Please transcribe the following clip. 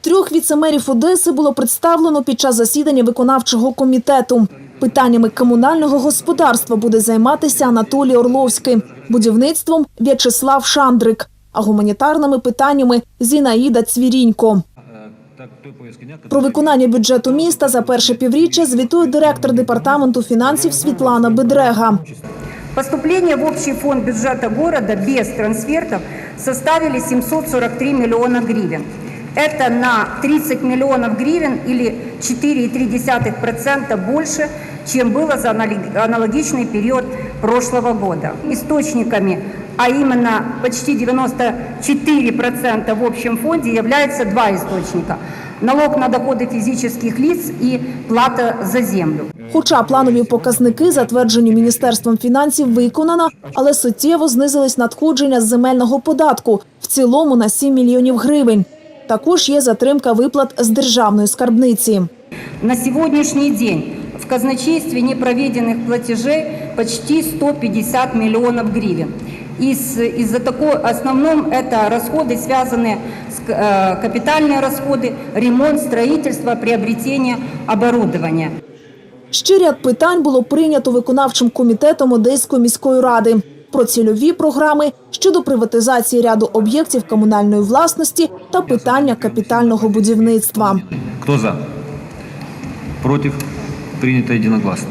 Трьох віцемерів Одеси було представлено під час засідання виконавчого комітету. Питаннями комунального господарства буде займатися Анатолій Орловський, будівництвом В'ячеслав Шандрик, а гуманітарними питаннями Зінаїда Цвірінько. Про виконання бюджету міста за перше півріччя звітує директор департаменту фінансів Світлана Бедрега. Поступления в общий фонд бюджета города без трансфертов составили 743 миллиона гривен. Это на 30 миллионов гривен или 4,3% больше, чем было за анали- аналогичный период прошлого года. Источниками, а именно почти 94% в общем фонде являются два источника. Налог на доходы физических лиц и плата за землю. Хоча планові показники, затверджені Міністерством фінансів, виконано, але суттєво знизились надходження з земельного податку в цілому на 7 мільйонів гривень. Також є затримка виплат з державної скарбниці. На сегодняшний день в казначействе непроведенных платежей почти 150 миллионов гривен. Из, из-за такого, в основном это расходы, связанные с э, капитальные расходы, ремонт, строительство, приобретение оборудования. Ще ряд питань було прийнято виконавчим комітетом Одеської міської ради про цільові програми щодо приватизації ряду об'єктів комунальної власності та питання капітального будівництва. Хто за? Против? Прийнято единогласно.